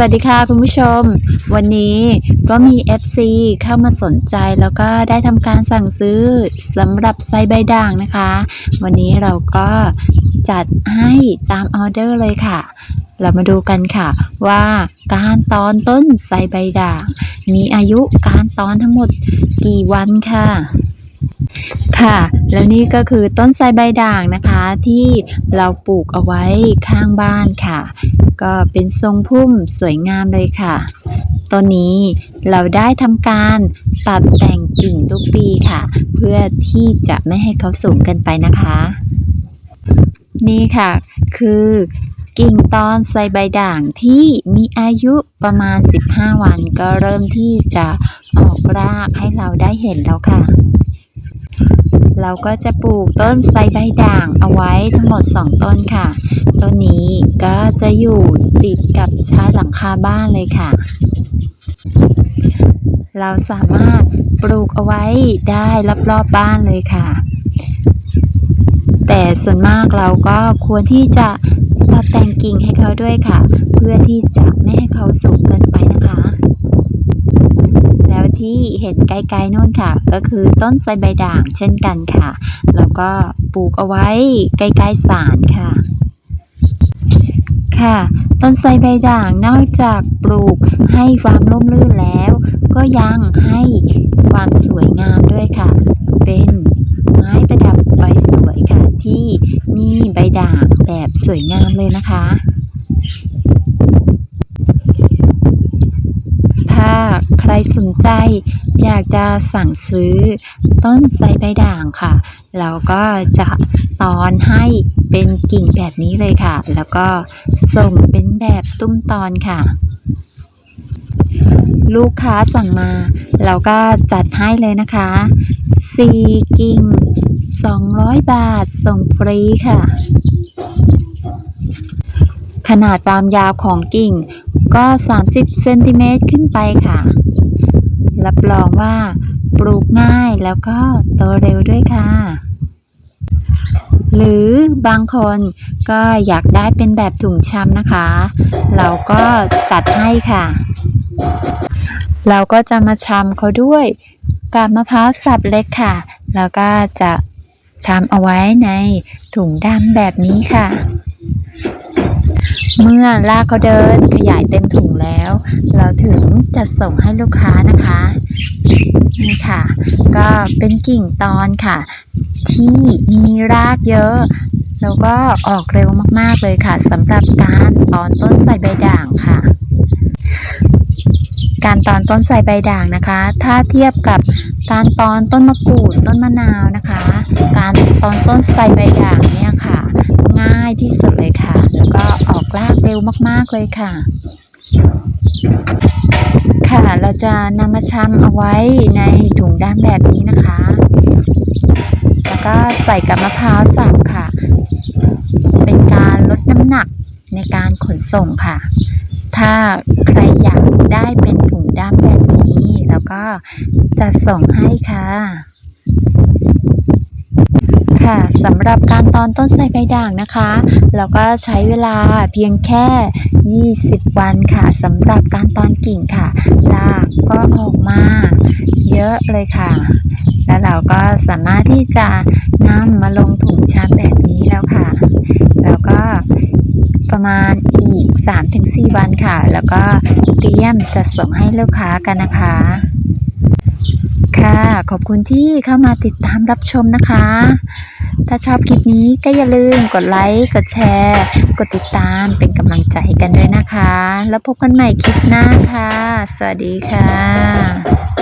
วัสดีค่ะคุณผู้ชม วันนี้ก็มี FC เข้ามาสนใจแล้วก็ได้ทำการสั่งซื้อสำหรับไซใบด่างนะคะ วันนี้เราก็จัดให้ตามออเดอร์เลยค่ะ เรามาดูกันค่ะว่าการตอนต้นไซใบด่าง มีอายุการตอนทั้งหมดกี่วันค่ะค่ะ แล้วนี่ก็คือต้นไทรใบด่างนะคะที่เราปลูกเอาไว้ข้างบ้านค่ะ ก็เป็นทรงพุ่มสวยงามเลยค่ะ ต้นนี้เราได้ทำการตัดแต่งกิ่งทุกปีค่ะ เพื่อที่จะไม่ให้เขาสูงเกินไปนะคะ นี่ค่ะ คือกิ่งตอนไทรใบด่างที่มีอายุประมาณ 15 วันก็เริ่มที่จะออกรากให้เราได้เห็นแล้วค่ะ เราก็จะปลูกต้นไทรใบด่างเอาไว้ทั้งหมด 2 ต้นค่ะ ก็จะอยู่ติดกับชายหลังคาบ้านเลยค่ะ เราสามารถปลูกเอาไว้ได้รอบๆบบ้านเลยค่ะ แต่ส่วนมากเราก็ควรที่จะตัดแต่งกิ่งให้เขาด้วยค่ะ เพื่อที่จะไม่ให้เขาสูงเกินไปนะคะ แล้วที่เห็นไกลๆนู่นค่ะ ก็คือต้นไทรใบด่างเช่นกันค่ะ แล้วก็ปลูกเอาไว้ใกล้ๆศาลค่ะ ค่ะ ต้นไทรใบด่างนอกจากปลูกให้ความร่มรื่นแล้ว ก็ยังให้ความสวยงามด้วยค่ะ เป็นไม้ประดับใบสวยค่ะ ที่มีใบด่างแบบสวยงามเลยนะคะ ถ้าใครสนใจอยากจะสั่งซื้อต้นไทรใบด่างค่ะ เราก็จะตอนให้ เป็นกิ่งแบบนี้เลยค่ะ แล้วก็ส่งเป็นแบบตุ้มตอนค่ะ ลูกค้าสั่งมา เราก็จัดให้เลยนะคะ4กิ่ง200บาทส่งฟรีค่ะ ขนาดความยาวของกิ่งก็ 30เซนติเมตรขึ้นไปค่ะ รับรองว่าปลูกง่ายแล้วก็โตเร็วด้วยค่ะ หรือบางคนก็อยากได้เป็นแบบถุงชำนะคะ เราก็จัดให้ค่ะ เราก็จะมาชำเขาด้วยกาบมะพร้าวสับเล็กค่ะ แล้วก็จะชำเอาไว้ในถุงดำแบบนี้ค่ะ เมื่อลากเขาเดินขยายเต็มถุงแล้ว เราถึงจะส่งให้ลูกค้านะคะ นี่ค่ะ ก็เป็นกิ่งตอนค่ะ ที่มีรากเยอะ แล้วก็ออกเร็วมากๆเลยค่ะสำหรับการตอนต้นไทรใบด่างค่ะ การตอนต้นไทรใบด่างนะคะ ถ้าเทียบกับการตอนต้นมะกรูดต้นมะนาวนะคะ การตอนต้นไทรใบด่างเนี่ยค่ะ ง่ายที่สุดเลยค่ะ แล้วก็ออกรากเร็วมากๆเลยค่ะ ค่ะ เราจะนำมาชำเอาไว้ในถุงดำแบบนี้นะคะ แล้วก็ใส่กับมะพร้าวสับค่ะ เป็นการลดน้ำหนักในการขนส่งค่ะ ถ้าใครอยากได้เป็นถุงดำแบบนี้ แล้วก็จะส่งให้ค่ะ ค่ะสำหรับการตอนต้นไทรใบด่างนะคะ เราก็ใช้เวลาเพียงแค่ 20 วันค่ะสำหรับการตอนกิ่งค่ะรากก็ออกมาเยอะเลยค่ะ แล้วเราก็สามารถที่จะนำมาลงถุงชามแบบนี้แล้วค่ะ แล้วก็ประมาณอีก 3-4 วันค่ะ แล้วก็เตรียมจะส่งให้ลูกค้ากันนะคะค่ะ ขอบคุณที่เข้ามาติดตามรับชมนะคะ ถ้าชอบคลิปนี้ก็อย่าลืมกดไลค์ กดแชร์ กดติดตามเป็นกำลังใจกันด้วยนะคะ แล้วพบกันใหม่คลิปหน้าค่ะ สวัสดีค่ะ